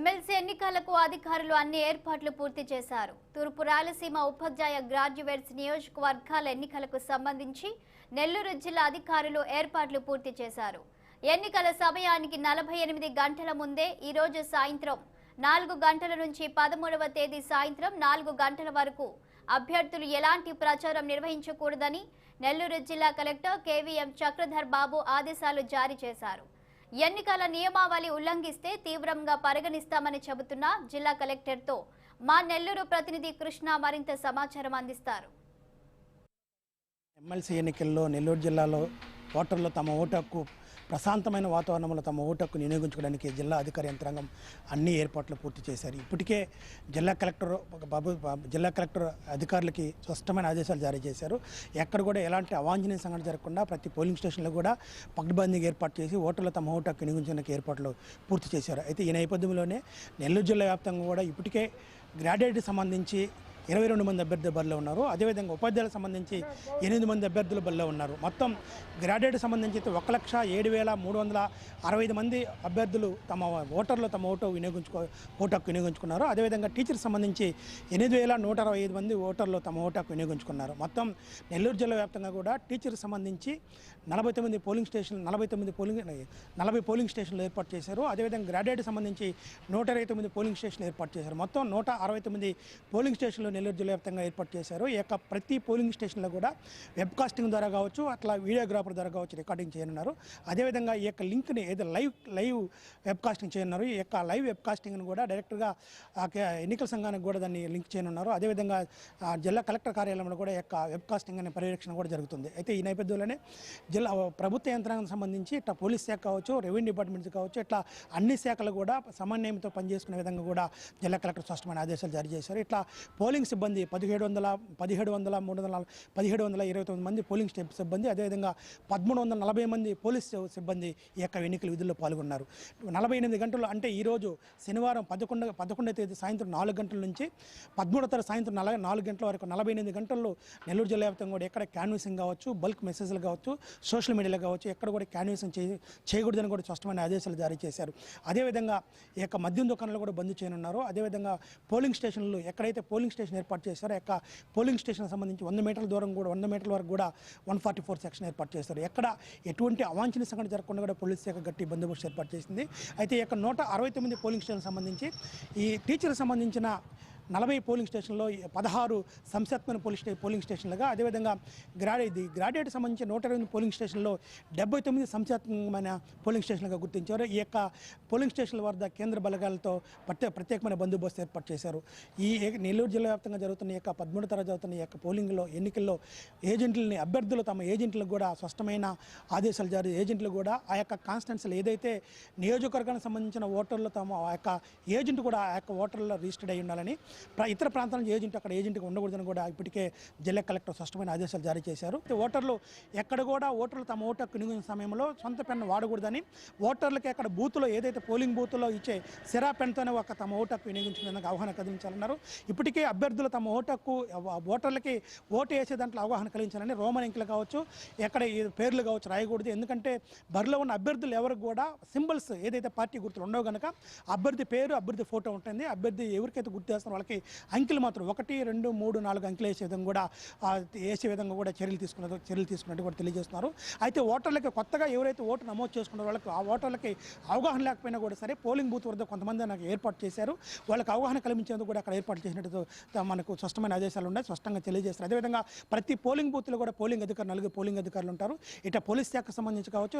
MLC ఎన్నికలకు అధికారులు అన్ని ఏర్పాట్లు పూర్తి చేశారు. తూర్పు రాయలసీమ ఉపాధ్యాయ గ్రాడ్యుయేట్స్ నియోజకవర్గాల ఎన్నికలకు సంబంధించి నెల్లూరు జిల్లా అధికారులు ఏర్పాట్లు పూర్తి చేశారు. ఎన్నికల సమయానికి నలభై ఎనిమిది గంటల ముందే ఈరోజు సాయంత్రం నాలుగు గంటల నుంచి పదమూడవ తేదీ సాయంత్రం నాలుగు గంటల వరకు అభ్యర్థులు ఎలాంటి ప్రచారం నిర్వహించకూడదని నెల్లూరు జిల్లా కలెక్టర్ కేవీఎం చక్రధర్ బాబు ఆదేశాలు జారీ చేశారు. ఎన్నికల నియమావళి ఉల్లంఘిస్తే తీవ్రంగా పరిగణిస్తామని చెబుతున్న జిల్లా కలెక్టర్తో మా నెల్లూరు ప్రతినిధి కృష్ణ మరింత సమాచారం అందిస్తారు. ఎమ్మెల్సీ ఎన్నికల్లో నెల్లూరు జిల్లాలో ఓటర్లు తమ ఓటు హక్కు ప్రశాంతమైన వాతావరణంలో తమ ఓటకు వినియోగించుకోవడానికి జిల్లా అధికార యంత్రాంగం అన్ని ఏర్పాట్లు పూర్తి చేశారు. ఇప్పటికే జిల్లా కలెక్టర్ బాబు జిల్లా కలెక్టర్ అధికారులకి స్పష్టమైన ఆదేశాలు జారీ చేశారు. ఎక్కడ కూడా ఎలాంటి అవాంఛనీయ సంఘటన జరగకుండా ప్రతి పోలింగ్ స్టేషన్లో కూడా పకడ్బందీగా ఏర్పాటు చేసి ఓటర్లు తమ ఓటకు వినియోగించడానికి ఏర్పాట్లు పూర్తి చేశారు. అయితే ఈ నేపథ్యంలోనే నెల్లూరు జిల్లా వ్యాప్తంగా కూడా ఇప్పటికే గ్రాడ్యుయేట్ సంబంధించి ఇరవై రెండు మంది అభ్యర్థులు బరిలో ఉన్నారు. అదేవిధంగా ఉపాధ్యాయులకు సంబంధించి ఎనిమిది మంది అభ్యర్థులు బరిలో ఉన్నారు. మొత్తం గ్రాడ్యుయేట్ సంబంధించి అయితే ఒక లక్ష ఏడు వేల మూడు వందల అరవై ఐదు మంది అభ్యర్థులు తమ ఓటర్లు తమ ఓటు వినియోగించుకో ఓటు హక్కు వినియోగించుకున్నారు. అదేవిధంగా టీచర్ సంబంధించి ఎనిమిది వేల నూట అరవై ఐదు మంది ఓటర్లు తమ ఓటు హక్కు వినియోగించుకున్నారు. మొత్తం నెల్లూరు జిల్లా వ్యాప్తంగా కూడా టీచర్ సంబంధించి నలభై తొమ్మిది పోలింగ్ స్టేషన్ నలభై తొమ్మిది పోలింగ్ నలభై పోలింగ్ స్టేషన్లు ఏర్పాటు చేశారు. అదేవిధంగా గ్రాడ్యుయేట్ సంబంధించి నూట ఇరవై తొమ్మిది పోలింగ్ స్టేషన్లు ఏర్పాటు చేశారు. మొత్తం నూట అరవై తొమ్మిది పోలింగ్ స్టేషన్లు నెల్లూరు జిల్లా వ్యాప్తంగా ఏర్పాటు చేశారు. ఈ యొక్క ప్రతి పోలింగ్ స్టేషన్లో కూడా వెబ్ కాస్టింగ్ ద్వారా కావచ్చు అట్లా వీడియోగ్రాఫర్ ద్వారా కావచ్చు రికార్డింగ్ చేయనున్నారు. అదేవిధంగా ఈ యొక్క లింక్ని ఏదో లైవ్ లైవ్ వెబ్ కాస్టింగ్ చేయనున్నారు ఈ యొక్క లైవ్ వెబ్ కాస్టింగ్ని కూడా డైరెక్ట్గా ఆ కే- ఎన్నికల సంఘానికి కూడా దాన్ని లింక్ చేయనున్నారు. అదేవిధంగా జిల్లా కలెక్టర్ కార్యాలయంలో కూడా ఈ యొక్క వెబ్ కాస్టింగ్ అనే పర్యవేక్షణ కూడా జరుగుతుంది. అయితే ఈ నేపథ్యంలోనే జిల్లా ప్రభుత్వ యంత్రాంగం సంబంధించి ఇట్లా పోలీస్ శాఖ కావచ్చు రెవెన్యూ డిపార్ట్మెంట్స్ కావచ్చు ఇట్లా అన్ని శాఖలు కూడా సమన్వయంతో పనిచేసుకునే విధంగా కూడా జిల్లా కలెక్టర్ స్పష్టమైన ఆదేశాలు జారీ చేశారు. ఇట్లా పోలింగ్ పోలింగ్ సిబ్బంది పదిహేడు వందల పదిహేడు వందల మూడు వందల పదిహేడు వందల ఇరవై తొమ్మిది మంది పోలింగ్ స్టేప్ సిబ్బంది అదేవిధంగా పదమూడు వందల నలభై మంది పోలీస్ సిబ్బంది ఈ యొక్క ఎన్నికల విధుల్లో పాల్గొన్నారు. నలభై ఎనిమిది గంటలు అంటే ఈరోజు శనివారం పదకొండు పదకొండవ తేదీ సాయంత్రం నాలుగు గంటల నుంచి పదమూడో తేదీ సాయంత్రం నలభై నాలుగు గంటల వరకు నలభై ఎనిమిది గంటల్లో నెల్లూరు జిల్లా వ్యాప్తంగా కూడా ఎక్కడ క్యాన్వసింగ్ కావచ్చు బల్క్ మెసేజ్లు కావచ్చు సోషల్ మీడియాలో కావచ్చు ఎక్కడ కూడా క్యాన్వసింగ్ చేయ చేయకూడదని కూడా స్పష్టమైన ఆదేశాలు జారీ చేశారు. అదేవిధంగా ఈ యొక్క మద్యం దుకాణాలు కూడా బంద్ చేయనున్నారు. అదేవిధంగా పోలింగ్ స్టేషన్లు ఎక్కడైతే పోలింగ్ స్టేషన్ ఏర్పాటు చేశారు. యొక్క పోలింగ్ స్టేషన్ సంబంధించి వంద మీటర్ల దూరం కూడా వంద మీటర్ల వరకు కూడా వన్ ఫార్టీ ఫోర్ సెక్షన్ ఏర్పాటు చేశారు. ఎక్కడ ఎటువంటి అవాంఛనీయ సంఘటన జరగకుండా కూడా పోలీస్ శాఖ గట్టి బందోబస్తు ఏర్పాటు చేసింది. అయితే ఈ యొక్క నూట అరవై తొమ్మిది పోలింగ్ స్టేషన్ సంబంధించి ఈ టీచర్ సంబంధించిన నలభై పోలింగ్ స్టేషన్లో పదహారు సంస్థాత్మక పోలింగ్ స్టే పోలింగ్ స్టేషన్లుగా అదేవిధంగా గ్రాడ్యుయేట్ ఇది గ్రాడ్యుయేట్ సంబంధించి నూట ఇరవై ఎనిమిది పోలింగ్ స్టేషన్లో డెబ్బై తొమ్మిది సంస్థాత్మకమైన పోలింగ్ స్టేషన్లుగా గుర్తించారు. ఈ యొక్క పోలింగ్ స్టేషన్ల వద్ద కేంద్ర బలగాలతో ప్రత్యేక ప్రత్యేకమైన బందోబస్తు ఏర్పాటు చేశారు. ఈ నెల్లూరు జిల్లా వ్యాప్తంగా జరుగుతున్న ఈ యొక్క పదమూడు తరగతి జరుగుతున్న ఈ యొక్క పోలింగ్లో ఎన్నికల్లో ఏజెంట్లని అభ్యర్థులు తమ ఏజెంట్లకు కూడా స్పష్టమైన ఆదేశాలు జారీ ఏజెంట్లు కూడా ఆ యొక్క కాన్స్టెన్సీలు ఏదైతే నియోజకవర్గానికి సంబంధించిన ఓటర్లు తమ ఆ యొక్క ఏజెంట్ కూడా ఆ యొక్క ఓటర్లో రిజిస్టర్డ్ అయి ఉండాలని ఇతర ప్రాంతాల నుంచి ఏజెంట్ అక్కడ ఏజెంట్గా ఉండకూడదని కూడా ఇప్పటికే జిల్లా కలెక్టర్ స్పష్టమైన ఆదేశాలు జారీ చేశారు. ఓటర్లు ఎక్కడ కూడా ఓటర్లు తమ ఓటు హక్కు వినియోగించిన సమయంలో సొంత పెన్ను వాడకూడదని ఓటర్లకి అక్కడ బూత్లో ఏదైతే పోలింగ్ బూత్లో ఇచ్చే సిరా పెన్తోనే ఒక తమ ఓటు హక్కు వినియోగించుకునేందుకు అవగాహన కలిగించాలన్నారు. ఇప్పటికే అభ్యర్థులు తమ ఓటు హక్కు ఓటర్లకి ఓటు వేసే దాంట్లో అవగాహన కలిగించాలని రోమన్ ఇంకులు కావచ్చు ఎక్కడ పేర్లు కావచ్చు రాయకూడదు. ఎందుకంటే బరిలో ఉన్న అభ్యర్థులు ఎవరికి కూడా సింబల్స్ ఏదైతే పార్టీ గుర్తులు ఉండవు కనుక అభ్యర్థి పేరు అభ్యర్థి ఫోటో ఉంటుంది. అభ్యర్థి ఎవరికైతే గుర్తు చేస్తారో వాళ్ళకి అంకెలు మాత్రం ఒకటి రెండు మూడు నాలుగు అంకెలు వేసే విధంగా కూడా వేసే విధంగా కూడా చర్యలు తీసుకున్న చర్యలు తీసుకున్నట్టు కూడా తెలియజేస్తున్నారు. అయితే ఓటర్లకి కొత్తగా ఎవరైతే ఓటు నమోదు చేసుకున్నారో వాళ్ళకి ఆ ఓటర్లకి అవగాహన లేకపోయినా కూడా సరే పోలింగ్ బూత్ వద్ద కొంతమంది నాకు ఏర్పాటు చేశారు. వాళ్ళకి అవగాహన కల్పించేందుకు కూడా అక్కడ ఏర్పాటు చేసినట్టు మనకు స్పష్టమైన ఆదేశాలు ఉన్నాయి. స్పష్టంగా తెలియజేస్తారు అదేవిధంగా ప్రతి పోలింగ్ బూత్లో కూడా పోలింగ్ అధికారులు నలుగురు పోలింగ్ అధికారులు ఉంటారు. ఇట పోలీస్ శాఖకు సంబంధించి కావచ్చు